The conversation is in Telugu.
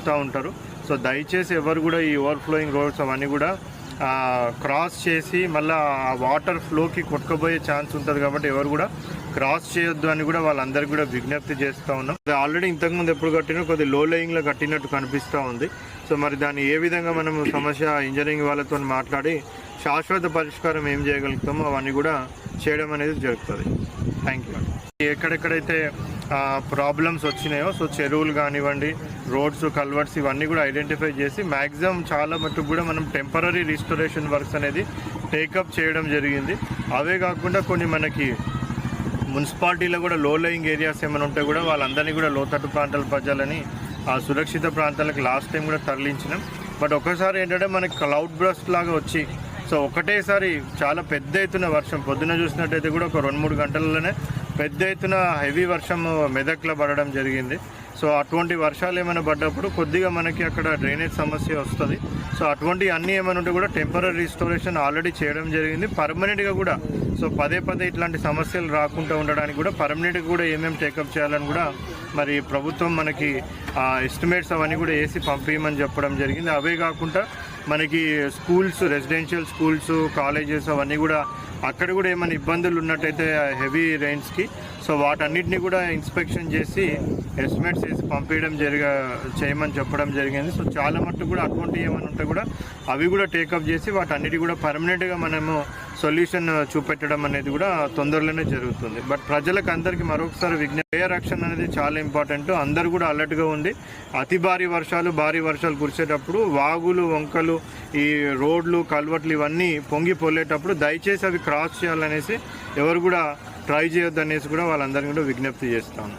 వస్తూ ఉంటారు. సో దయచేసి ఎవరు కూడా ఈ ఓవర్ఫ్లోయింగ్ రోడ్స్ అవన్నీ కూడా క్రాస్ చేసి మళ్ళీ ఆ వాటర్ ఫ్లోకి కొట్టుకుపోయే ఛాన్స్ ఉంటుంది కాబట్టి ఎవరు కూడా క్రాస్ చేయొద్దు అని కూడా వాళ్ళందరికీ కూడా విజ్ఞప్తి చేస్తూ ఉన్నాం. అది ఆల్రెడీ ఇంతకుముందు ఎప్పుడు కట్టినా కొద్ది లో లయింగ్లో కట్టినట్టు కనిపిస్తూ ఉంది. సో మరి దాన్ని ఏ విధంగా మనం సమస్య ఇంజనీరింగ్ వాళ్ళతో మాట్లాడి శాశ్వత పరిష్కారం ఏం చేయగలుగుతామో అవన్నీ కూడా చేయడం అనేది జరుగుతుంది. థ్యాంక్ యూ ఎక్కడెక్కడైతే ప్రాబ్లమ్స్ వచ్చినాయో సో చెరువులు కానివ్వండి రోడ్స్ కల్వర్ట్స్ ఇవన్నీ కూడా ఐడెంటిఫై చేసి మ్యాక్సిమం చాలా మటుకు కూడా మనం టెంపరీ రిస్టోరేషన్ వర్క్స్ అనేది టేకప్ చేయడం జరిగింది. అవే కాకుండా కొన్ని మనకి మున్సిపాలిటీలో కూడా లో లయింగ్ ఏరియాస్ ఏమైనా ఉంటే కూడా వాళ్ళందరినీ కూడా లోతట్టు ప్రాంతాల ప్రజలని ఆ సురక్షిత ప్రాంతాలకు లాస్ట్ టైం కూడా తరలించినాం. బట్ ఒకసారి ఏంటంటే మనకి క్లౌడ్ బ్రస్ట్ లాగా వచ్చి సో ఒకటేసారి చాలా పెద్ద ఎత్తున వర్షం పొద్దున చూసినట్టయితే కూడా ఒక రెండు మూడు గంటలలోనే పెద్ద ఎత్తున హెవీ వర్షం మెదక్లో పడడం జరిగింది. సో అటువంటి వర్షాలు ఏమైనా పడ్డప్పుడు కొద్దిగా మనకి అక్కడ డ్రైనేజ్ సమస్య వస్తుంది. సో అటువంటి అన్నీ ఏమైనా ఉంటే కూడా టెంపరీ రిస్టోరేషన్ ఆల్రెడీ చేయడం జరిగింది. పర్మనెంట్గా కూడా సో పదే పదే ఇట్లాంటి సమస్యలు రాకుండా ఉండడానికి కూడా పర్మనెంట్గా కూడా ఏమేమి టేకప్ చేయాలని కూడా మరి ప్రభుత్వం మనకి ఎస్టిమేట్స్ అవన్నీ కూడా వేసి పంపించమని చెప్పడం జరిగింది. అవే కాకుండా మనకి స్కూల్స్ రెసిడెన్షియల్ స్కూల్స్ కాలేజెస్ అవన్నీ కూడా అక్కడ కూడా ఏమైనా ఇబ్బందులు ఉన్నట్టయితే హెవీ రైన్స్కి సో వాటన్నిటిని కూడా ఇన్స్పెక్షన్ చేసి ఎస్టిమేట్స్ వేసి పంపించడం జరిగ చేయమని చెప్పడం జరిగింది. సో చాలా మట్టుకు కూడా అటువంటి ఏమైనా ఉంటే కూడా అవి కూడా టేకప్ చేసి వాటన్నిటి కూడా పర్మనెంట్గా మనము సొల్యూషన్ చూపెట్టడం అనేది కూడా తొందరలోనే జరుగుతుంది. బట్ ప్రజలకు అందరికీ మరొకసారి విజ్ఞాన రక్షణ అనేది చాలా ఇంపార్టెంట్. అందరూ కూడా అలర్ట్గా ఉంది అతి భారీ వర్షాలు భారీ వర్షాలు కురిసేటప్పుడు వాగులు వంకలు ఈ రోడ్లు కల్వర్ట్లు ఇవన్నీ పొంగి పొల్లేటప్పుడు దయచేసి అవి క్రాస్ చేయాలనేసి ఎవరు కూడా ట్రై చేయొద్దు అనేసి కూడా వాళ్ళందరినీ కూడా విజ్ఞప్తి చేస్తాను.